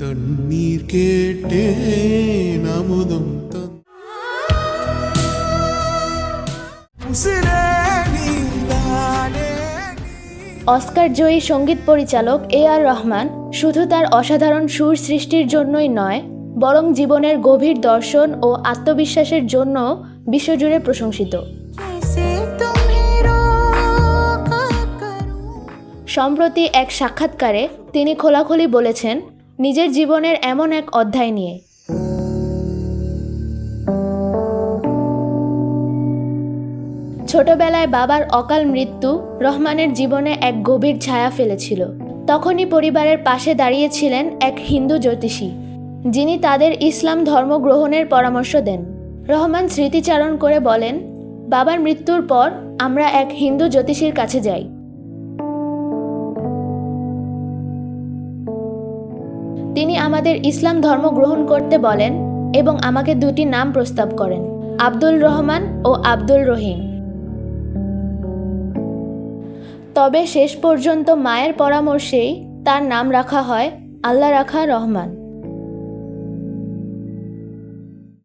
தண்ணீர் অস্কার জয়ী সংগীত পরিচালক এ আর রহমান শুধু তার অসাধারণ সুর সৃষ্টির জন্যই নয় বরং জীবনের গভীর দর্শন ও আত্মবিশ্বাসের জন্য বিশ্বজুড়ে প্রশংসিত। সম্প্রতি এক সাক্ষাৎকারে তিনি খোলাখুলি বলেছেন নিজের জীবনের এমন এক অধ্যায় নিয়ে। ছোটবেলায় বাবার অকাল মৃত্যু রহমানের জীবনে এক গভীর ছায়া ফেলেছিল। তখনই পরিবারের পাশে দাঁড়িয়েছিলেন এক হিন্দু জ্যোতিষী, যিনি তাদের ইসলাম ধর্ম গ্রহণের পরামর্শ দেন। রহমান স্মৃতিচারণ করে বলেন, বাবার মৃত্যুর পর আমরা এক হিন্দু জ্যোতিষীর কাছে যাই। তিনি আমাদের ইসলাম ধর্ম গ্রহণ করতে বলেন এবং আমাকে দুটি নাম প্রস্তাব করেন, আব্দুল রহমান ও আব্দুল রহিম। তবে শেষ পর্যন্ত মায়ের পরামর্শেই তার নাম রাখা হয় আল্লাহ রাখা রহমান।